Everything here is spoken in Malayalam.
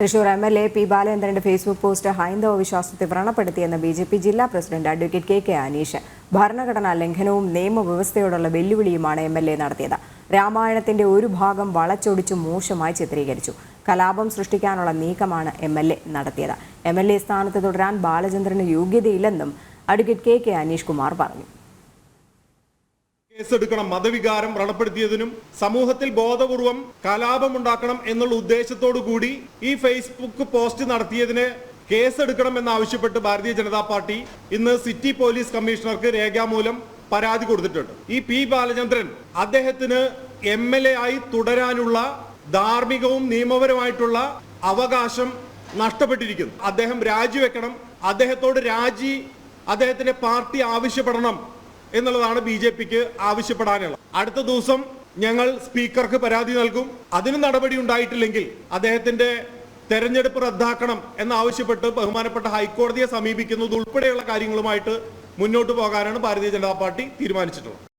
Thrissur M L A P ബാലചന്ദ്രന്റെ Facebook post ഹൈന്ദവ വിശ്വാസത്തെ വ്രണപ്പെടുത്തിയെന്ന് ബി ജെ പി ജില്ലാ president advocate K K Aneesh. ഭരണഘടനാ ലംഘനവും നിയമവ്യവസ്ഥയോടുള്ള വെല്ലുവിളിയുമാണ് എം എൽ എ നടത്തിയത്. രാമായണത്തിന്റെ ഒരു ഭാഗം വളച്ചൊടിച്ച് മോശമായി ചിത്രീകരിച്ചു. കലാപം സൃഷ്ടിക്കാനുള്ള നീക്കമാണ് എം എൽ എ നടത്തിയത്. എം എൽ എ സ്ഥാനത്ത് തുടരാൻ ബാലചന്ദ്രന് യോഗ്യതയില്ലെന്നും advocate K K Aneesh Kumar പറഞ്ഞു. കേസെടുക്കണം. മതവികാരം വ്രണപ്പെടുത്തിയതിനും സമൂഹത്തിൽ ബോധപൂർവം കലാപമുണ്ടാക്കണം എന്നുള്ള ഉദ്ദേശത്തോടു കൂടി ഈ ഫേസ്ബുക്ക് പോസ്റ്റ് നടത്തിയതിന് കേസെടുക്കണം എന്നാവശ്യപ്പെട്ട് ഭാരതീയ ജനതാ പാർട്ടി ഇന്ന് സിറ്റി പോലീസ് കമ്മീഷണർക്ക് രേഖാമൂലം പരാതി കൊടുത്തിട്ടുണ്ട്. ഈ പി ബാലചന്ദ്രൻ അദ്ദേഹത്തിന് എം എൽ എ ആയി തുടരാനുള്ള ധാർമ്മികവും നിയമപരമായിട്ടുള്ള അവകാശം നഷ്ടപ്പെട്ടിരിക്കുന്നു. അദ്ദേഹം രാജിവെക്കണം. അദ്ദേഹത്തോട് രാജി അദ്ദേഹത്തിന്റെ പാർട്ടി ആവശ്യപ്പെടണം. എന്നുള്ളതാണ് ബി ജെ പിക്ക് ആവശ്യപ്പെടാനുള്ളത്. അടുത്ത ദിവസം ഞങ്ങൾ സ്പീക്കർക്ക് പരാതി നൽകും. അതിന് നടപടി ഉണ്ടായിട്ടില്ലെങ്കിൽ അദ്ദേഹത്തിന്റെ തെരഞ്ഞെടുപ്പ് റദ്ദാക്കണം എന്നാവശ്യപ്പെട്ട് ബഹുമാനപ്പെട്ട ഹൈക്കോടതിയെ സമീപിക്കുന്നത് ഉൾപ്പെടെയുള്ള കാര്യങ്ങളുമായിട്ട് മുന്നോട്ട് പോകാനാണ് ഭാരതീയ ജനതാ പാർട്ടി തീരുമാനിച്ചിട്ടുള്ളത്.